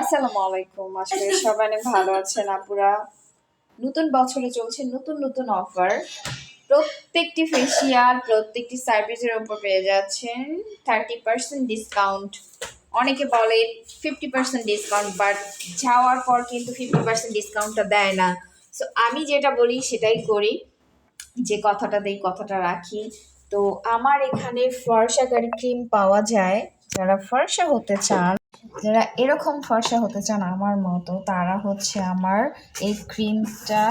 আসসালামু আলাইকুম। করি সবাই অনেক ভালো আছেন, আপুরা। নতুন বছরে চলছে নতুন নতুন অফার প্রত্যেকটি ফেসিয়াল প্রত্যেকটি সার্ভিসের উপর পেয়ে যাচ্ছেন। থার্টি পার্সেন্ট ডিসকাউন্ট অনেকে বলে ফিফটি পার্সেন্ট ডিসকাউন্ট বাট যাওয়ার পর কিন্তু ফিফটি পার্সেন্ট ডিসকাউন্টটা দেয় না। সো আমি যেটা বলি, সেটাই করি। যে কথাটা দেই, কথাটা রাখি। তো, আমার এখানে ফর্সাকারি ক্রিম পাওয়া যায়। যারা ফর্সা হতে চান, যারা এরকম ফর্সা হতে চান আমার মতো, তারা হচ্ছে আমার এই ক্রিমটা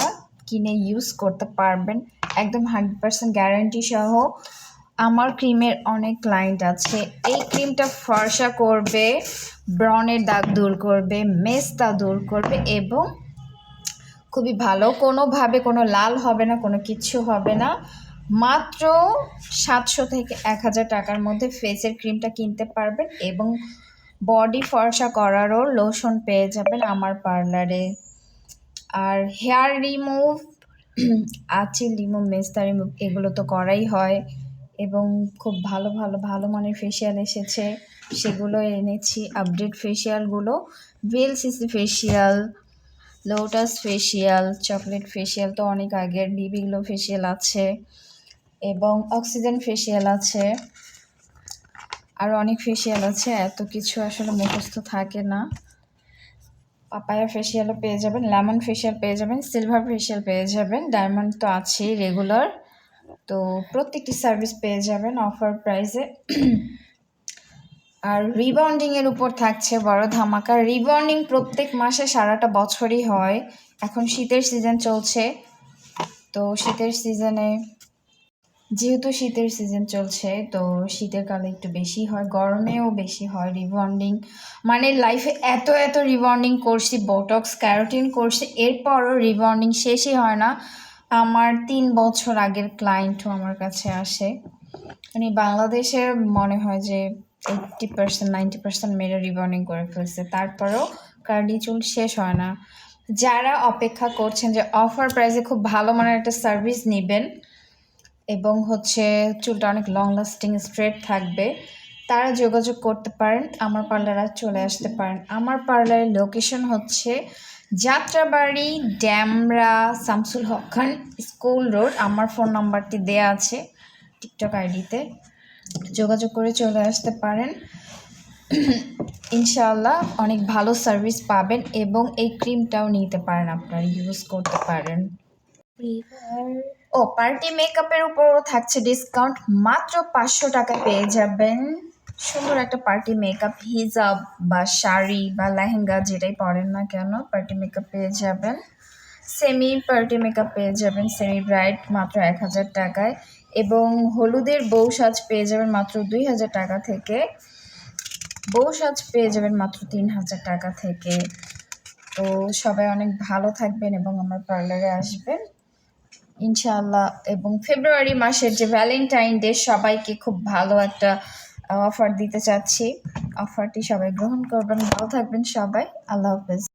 কিনে ইউজ করতে পারবেন। একদম হান্ড্রেড পার্সেন্ট গ্যারান্টি সহ আমার ক্রিমের অনেক ক্লায়েন্ট আছে। এই ক্রিমটা ফর্সা করবে ব্রনের দাগ দূর করবে, মেস্তা দূর করবে এবং খুবই ভালো। কোনোভাবে কোনো লাল হবে না, কোনো কিছু হবে না। মাত্র সাতশো থেকে এক হাজার টাকার মধ্যে ফেসের ক্রিমটা কিনতে পারবেন এবং বডি ফর্সা করারও লোশন পেয়ে যাবেন আমার পার্লারে। আর হেয়ার রিমুভ, আচিল রিমুভ, মেস্তা রিমুভ এগুলো তো করাই হয় এবং খুব ভালো ভালো ভালো মানের ফেসিয়াল এসেছে। সেগুলো এনেছি update ফেসিয়ালগুলো VLCC facial Lotus facial chocolate facial তো অনেক আগের বিবি গ্লো ফেসিয়াল আছে। এবং অক্সিজেন ফেসিয়াল আছে। আর অনেক ফেসিয়াল আছে, এত কিছু আসলে মুখস্থ থাকে না। পাপায়া ফেসিয়ালও পেয়ে যাবেন লেমন ফেসিয়াল পেয়ে যাবেন সিলভার ফেসিয়াল পেয়ে যাবেন ডায়মন্ড তো আছেই রেগুলার তো প্রত্যেকটি সার্ভিস পেয়ে যাবেন অফার প্রাইসে আর রিবন্ডিংয়ের উপর থাকছে বড় ধামাকা। রিবাউন্ডিং প্রত্যেক মাসে সারাটা বছরই হয়। এখন শীতের সিজন চলছে। তো শীতের সিজনে যেহেতু শীতের সিজন চলছে, তো শীতের কালে একটু বেশি হয়, গরমেও বেশি হয় রিবন্ডিং মানে লাইফে এত এত রিবন্ডিং করছি বোটক্স ক্যারোটিন করছি, এরপরও রিবন্ডিং শেষই হয় না। আমার তিন বছর আগের ক্লায়েন্টও আমার কাছে আসে। মানে বাংলাদেশের মনে হয় যে এইট্টি পার্সেন্ট নাইনটি পার্সেন্ট মেয়েরা রিবন্ডিং করে ফেলছে। তারপরেও কার্ডি চুল শেষ হয় না। যারা অপেক্ষা করছেন যে অফার প্রাইসে খুব ভালো মানের একটা সার্ভিস নেবেন এবং হচ্ছে চুলটা অনেক লং লাস্টিং স্ট্রেট থাকবে। তারা যোগাযোগ করতে পারেন, আমার পার্লারে চলে আসতে পারেন। আমার পার্লারের লোকেশন হচ্ছে যাত্রাবাড়ি ড্যামরা শামসুল হক খান স্কুল রোড আমার ফোন নাম্বারটি দেয়া আছে টিকটক আইডিতে। যোগাযোগ করে চলে আসতে পারেন। ইনশাআল্লাহ অনেক ভালো সার্ভিস পাবেন এবং এই ক্রিমটাও নিতে পারেন আপনারা ইউজ করতে পারেন। ও পার্টি মেকআপের উপরও থাকছে ডিসকাউন্ট, মাত্র পাঁচশো টাকা পেয়ে যাবেন। সুন্দর একটা পার্টি মেকআপ, হিজাব বা শাড়ি বা লেহেঙ্গা যেটাই পরেন না কেন, পার্টি মেকআপ পেয়ে যাবেন। সেমি পার্টি মেকআপ পেয়ে যাবেন, সেমি ব্রাইট, মাত্র এক হাজার টাকায়। এবং হলুদের বউ সাজ পেয়ে যাবেন মাত্র দুই হাজার টাকা থেকে। বউ সাজ পেয়ে যাবেন মাত্র তিন হাজার টাকা থেকে। তো সবাই অনেক ভালো থাকবেন এবং আমার পার্লারে আসবেন। ইনশাআল্লাহ। এবং ফেব্রুয়ারি মাসের যে ভ্যালেন্টাইন ডে সবাইকে খুব ভালো একটা অফার দিতে চাচ্ছি। অফারটি সবাই গ্রহণ করবেন। ভালো থাকবেন সবাই। আল্লাহ হাফেজ।